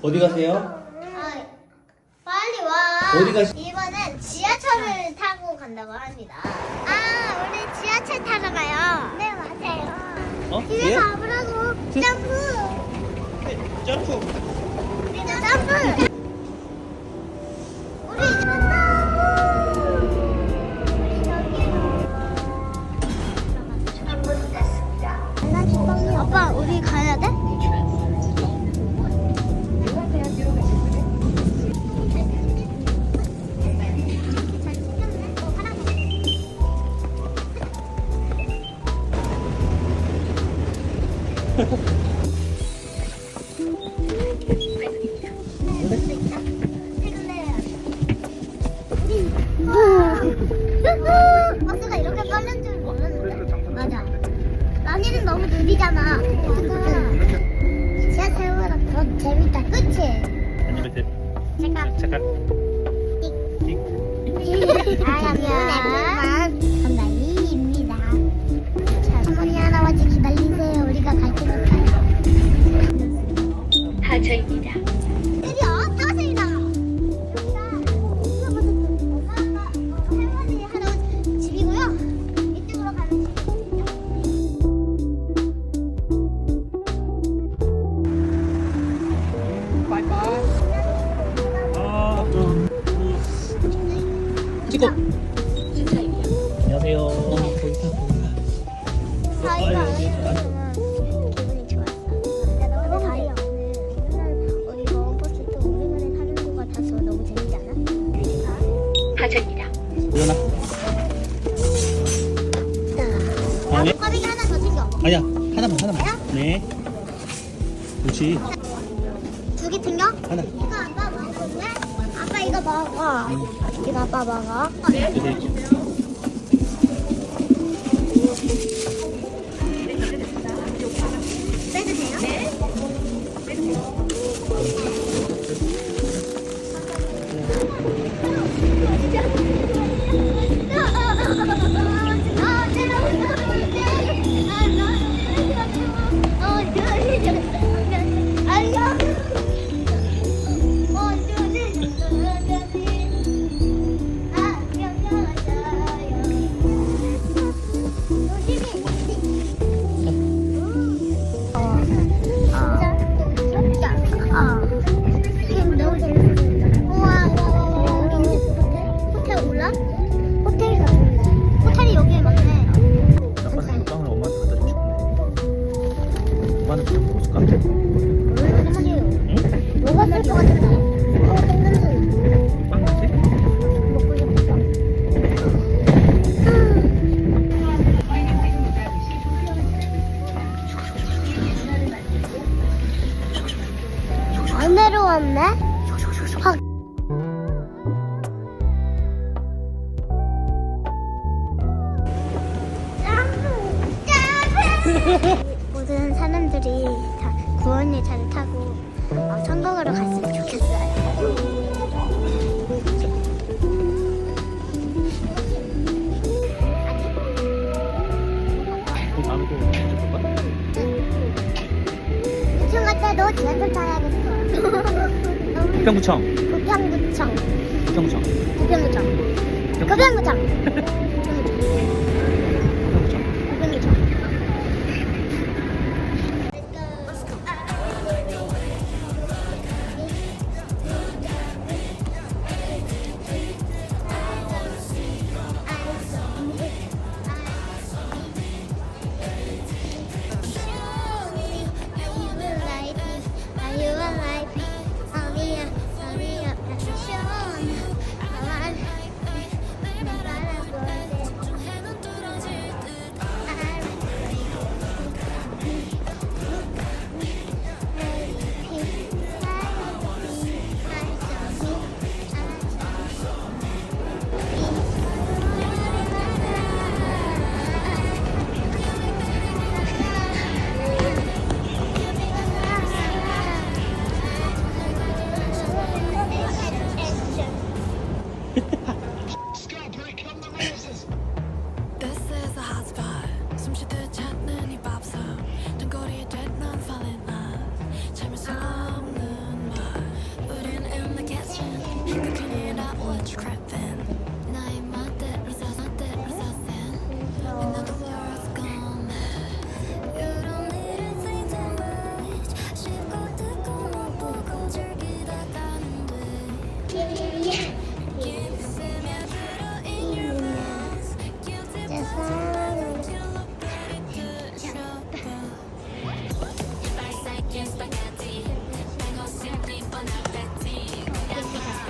어디 가세요? 아, 빨리 와. 어디 가시- 이번엔 지하철을 타고 간다고 합니다. 아, 우리 지하철 타러 가요. 네, 맞아요. 어? 예? 가보라고. 점프. 점프. 버스가 이렇게 빠른 줄 몰랐는데. 맞아. 라니는 너무 느리잖아. 지하철보다 더 재밌다. 그치? 잠깐. 잠깐. 찍고. 안녕하세요. 기분이 좋았어. 너무 다리 어, 버스 또 오랜만에 타는 같아서 너무 재밌지 않아? 하차입니다. 일어나. 아, 네? 꽈배기 하나 더 챙겨. 아니야, 하나만, 하나만. 네. 그렇지. 두 개 챙겨? 하나. 먹어. 이거 아빠 먹어. 왔네? 확. 모든 사람들이 다 구원열차를 타고 어, 천국으로 갔으면 좋겠어요. 그 다음에 또 언제 볼까? 유치원 갈 때도 지하철 타야겠 부평구청. 부평구청. 부평구청. 부평구청. 부평구청.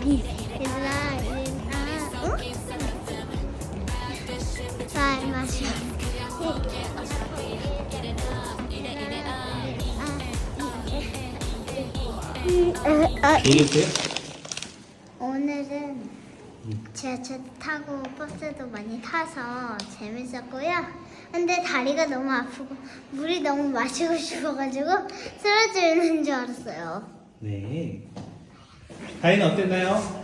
얘들아, 얘들아, 응? 잘 마셔. 아, 재밌어요? 오늘은 지하철 타고 버스도 많이 타서 재밌었고요. 근데 다리가 너무 아프고 물이 너무 마시고 싶어가지고 쓰러지는 줄 알았어요. 네. 다이는 어땠나요?